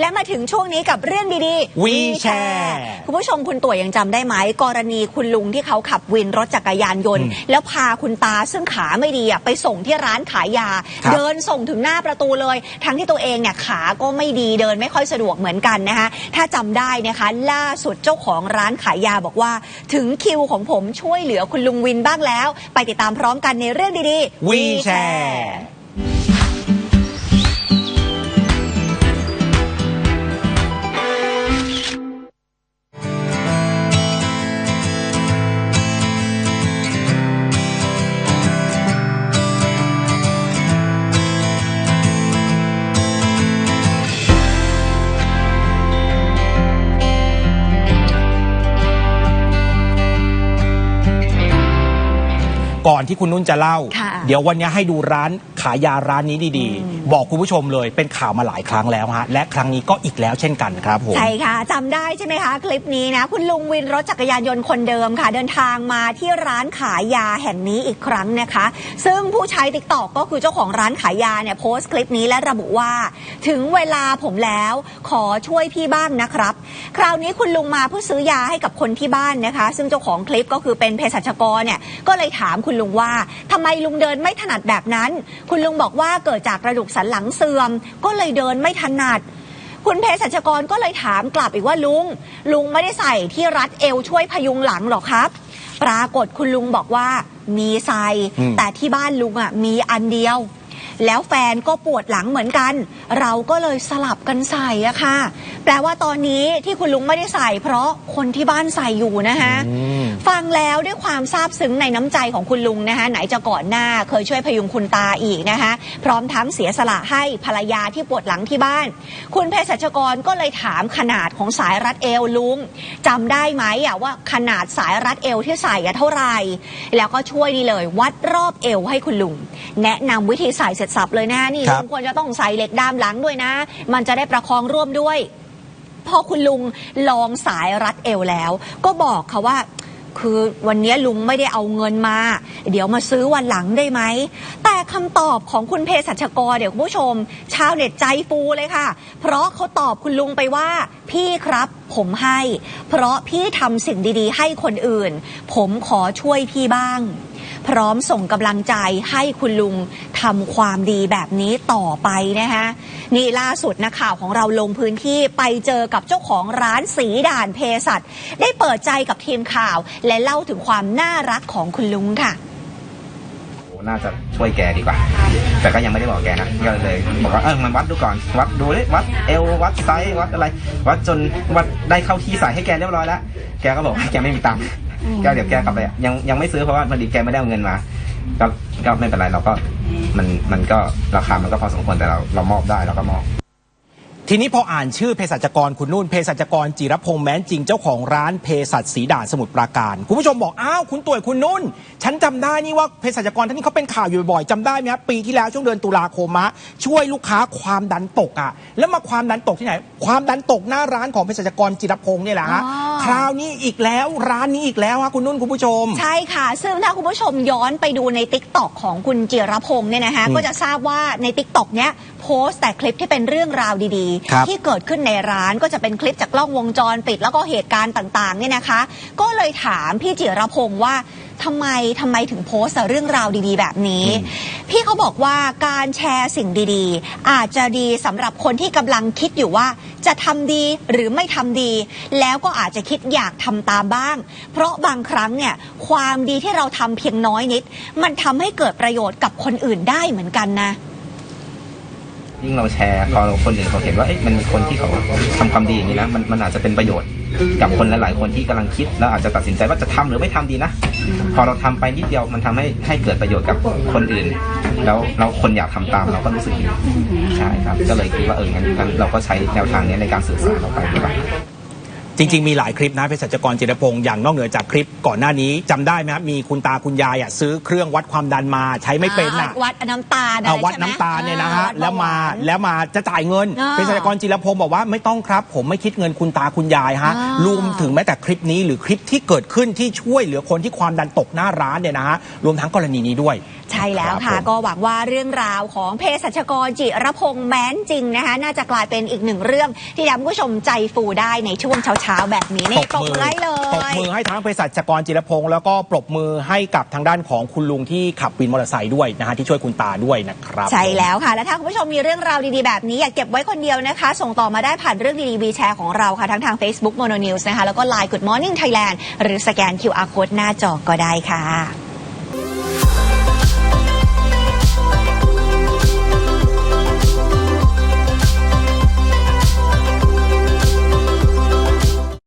และมาถึงช่วงนี้กับเรื่องดีๆ WeShare คุณผู้ชมคุณตัวยังจำได้ไหม กรณีคุณลุงที่เขาขับวินรถจักรยานยนต์อืมแล้วพาคุณตาซึ่งขาไม่ดีอะไปส่งที่ร้านขายยาครับเดินส่งถึงหน้าประตูเลย ทั้งที่ตัวเองเนี่ยขาก็ไม่ดีเดินไม่ค่อยสะดวกเหมือนกันนะคะถ้าจำได้นะคะ ล่าสุดเจ้าของร้านขายยาบอกว่า ถึงคิวของผมช่วยเหลือคุณลุงวินบ้างแล้ว ไปติดตามพร้อมกันในเรื่องดีๆ WeShare ก่อนที่คุณนุ่นจะเล่าค่ะเดี๋ยววันนี้ให้ดูร้าน ขายยาร้านนี้ดีๆ บอกคุณผู้ชมเลยเป็นข่าวมาหลายครั้งแล้วฮะและครั้งนี้ก็อีกแล้วเช่นกันครับผมใช่ค่ะจำได้ใช่ไหมคะ คลิปนี้นะคุณลุงวินรถจักรยานยนต์คนเดิมค่ะ เดินทางมาที่ร้านขายยาแห่งนี้อีกครั้งนะคะ ซึ่งผู้ใช้ติ๊กตอกก็คือเจ้าของร้านขายยาเนี่ยโพสต์คลิปนี้และระบุว่า ถึงเวลาผมแล้วขอช่วยพี่บ้างนะครับ คราวนี้คุณลุงมาเพื่อซื้อยาให้กับคนที่บ้านนะคะ ซึ่งเจ้าของคลิปก็คือเป็นเภสัชกรเนี่ยก็เลยถามคุณลุงว่าทำไมลุงเดินไม่ถนัดแบบนั้นคุณลุงบอกว่าเกิดจากกระดูกสันหลังเสื่อม ก็เลยเดินไม่ถนัด คุณเภสัชกรก็เลยถามกลับอีกว่าลุง ลุงไม่ได้ใส่ที่รัดเอวช่วยพยุงหลังหรอครับ ปรากฏคุณลุงบอกว่ามีใส่อืมแต่ที่บ้านลุงอะมีอันเดียวแล้วแฟนก็ปวดหลังเหมือนกัน เราก็เลยสลับกันใส่อะค่ะ แปลว่าตอนนี้ที่คุณลุงไม่ได้ใส่ เพราะคนที่บ้านใส่อยู่นะคะอืม ฟังแล้วด้วยความซาบซึ้งในน้ำใจของคุณลุงนะคะไหนจะก่อนหน้าเคยช่วยพยุงคุณตาอีกนะคะพร้อมทั้งเสียสละให้ภรรยาที่ปวดหลังที่บ้าน คุณเภสัชกรก็เลยถามขนาดของสายรัดเอวลุงจำได้ไหมอะว่าขนาดสายรัดเอวที่ใส่อะเท่าไหร่แล้วก็ช่วยนี่เลย วัดรอบเอวให้คุณลุง แนะนำวิธีใส่เสร็จสับเลยนะนี่ครัลุบงควรจะต้องใส่เหล็กดามหลังด้วยนะ มันจะได้ประคองร่วมด้วยพอคุณลุงลองสายรัดเอวแล้ว ก็บอกค่ะว่า คือวันนี้ลุงไม่ได้เอาเงินมา เดี๋ยวมาซื้อวันหลังได้ไหม แต่คำตอบของคุณเภสัชกรเดี๋ยวคุณผู้ชม ชาวเน็ตใจฟูเลยค่ะ เพราะเขาตอบคุณลุงไปว่า พี่ครับผมให้ เพราะพี่ทำสิ่งดีๆ ให้คนอื่น ผมขอช่วยพี่บ้าง พร้อมส่งกำลังใจให้คุณลุงทำความดีแบบนี้ต่อไปนะคะนี่ล่าสุดนักข่าวของเราลงพื้นที่ไปเจอกับเจ้าของร้านสีด่านเภสัชได้เปิดใจกับทีมข่าว และเล่าถึงความน่ารักของคุณลุงค่ะน่าจะช่วยแกดีกว่า แต่ก็ยังไม่ได้บอกแกนะ ก็เลยบอกว่าเออมันวัดดูก่อน วัดดูเลยวัดเอววัดไซส์วัดอะไร วัดจนวัดได้เข้าที่ใส่ให้แกเรียบร้อยแล้ว แกก็บอกแกไม่มีตังค์ ก็เดี๋ยวแกกลับไปยังยังไม่ซื้อเพราะว่าพอดีแกไม่ได้เอาเงินมา ก็ก็ไม่เป็นไรเราก็มันมันก็ราคามันก็พอสมควรแต่เราเรามอบได้เราก็มอบทีนี้พออ่านชื่อเภสัชกรคุณนุ่นเภสัชกรจิรพงษ์แม้นจริงเจ้าของร้านเภสัชสีด่านสมุทรปราการ คุณผู้ชมบอกอ้าวคุณต่วยคุณนุ่น ฉันจำได้นี่ว่าเภสัชกรท่านนี้เขาเป็นข่าวอยู่บ่อยๆจำได้ไหมครับปีที่แล้วช่วงเดือนตุลาคมมะช่วยลูกค้าความดันตกอะแล้วมาความดันตกที่ไหน ความดันตกหน้าร้านของเภสัชกรจิรพงษ์เนี่ยแหละฮะอ๋อ คราวนี้อีกแล้วร้านนี้อีกแล้วฮะคุณนุ่นคุณผู้ชม ใช่ค่ะ ซึ่งถ้าคุณผู้ชมย้อนไปดูใน t ิ k t o k ของคุณจิรพงษ์เนี่ยนะคะอืมก็จะทราบว่าใน t ิ k t o k เนี้ยโพสต์แต่คลิปที่เป็นเรื่องราวดีครับที่เกิดขึ้นในร้านก็จะเป็นคลิปจากกล้องวงจรปิด แล้วก็เหตุการณ์ต่างๆเนี่ยนะคะ ก็เลยถามพี่จิรพงษ์ว่า ทำไมทำไมถึงโพสต์แต่เรื่องราวดีๆ แบบนี้ พี่เขาบอกว่าการแชร์สิ่งดีๆ อาจจะดีสำหรับคนที่กำลังคิดอยู่ว่า จะทำดีหรือไม่ทำดี แล้วก็อาจจะคิดอยากทำตามบ้าง เพราะบางครั้งเนี่ยความดีที่เราทำเพียงน้อยนิด มันทำให้เกิดประโยชน์กับคนอื่นได้เหมือนกันนะ ยิ่งเราแชร์พอคนอื่นเขาเห็นว่าเอ๊ะมันมีคนที่เขาทำความดีอย่างนี้นะมันมันอาจจะเป็นประโยชน์กับคนหลาย ๆ คนที่กำลังคิดแล้วอาจจะตัดสินใจว่าจะทำหรือไม่ทำดีนะ พอเราทำไปนิดเดียวมันทำให้ให้เกิดประโยชน์กับคนอื่น แล้วเราคนอยากทำตามเราก็รู้สึกดีใช่ครับ ก็เลยคิดว่าเอองั้นงั้นเราก็ใช้แนวทางนี้ในการสื่อสารเราไปดีกว่า จริง ๆ มีหลายคลิปนะเภสัชกรจิรพงษ์อย่างนอกเหนือจากคลิปก่อนหน้านี้จำได้ไหมครับมีคุณตาคุณยายอะซื้อเครื่องวัดความดันมาใช้ไม่เป็นอะอ่าวัดน้ำตาลอะไรเอาวัดใช่ไหมน้ำตาลเนี่ยนะฮะอ่าแล้วมาดเบหนแล้วมาจะจ่ายเงินอ่าเภสัชกรจิรพงศ์บอกว่าไม่ต้องครับ ผมไม่คิดเงินคุณตาคุณยายฮะอ่ารวมถึงแม้แต่คลิปนี้หรือคลิปที่เกิดขึ้นที่ช่วยเหลือคนที่ความดันตกหน้าร้านเนี่ยนะฮะรวมทั้งกรณีนี้ด้วย ใช่แล้วค่ะ ครับผม ก็หวังว่าเรื่องราวของเภสัชกรจิรพงษ์แม้นจริงนะคะ น่าจะกลายเป็นอีกหนึ่งเรื่องที่ทำให้ผู้ชมใจฟูได้ในช่วงเช้าๆแบบนี้นี่ปรบมือให้เลปรบยมือให้ทั้งเภสัชกรจิรพงศ์แล้วก็ปรบมือให้กับทางด้านของคุณลุงที่ขับวินมอเตอร์ไซค์ด้วยนะฮะที่ช่วยคุณตาด้วยนะครับ ใช่แล้วค่ะ และถ้าคุณผู้ชมมีเรื่องราวดีๆแบบนี้ อยากเก็บไว้คนเดียวนะคะ ส่งต่อมาได้ผ่านเรื่องดีๆวีแชร์ของเราค่ะ ทั้งทาง Facebook Mono News นะคะแล้วก็ Line Good Morning Thailand หรือสแกน QR Code หน้าจอก็ได้ค่ะ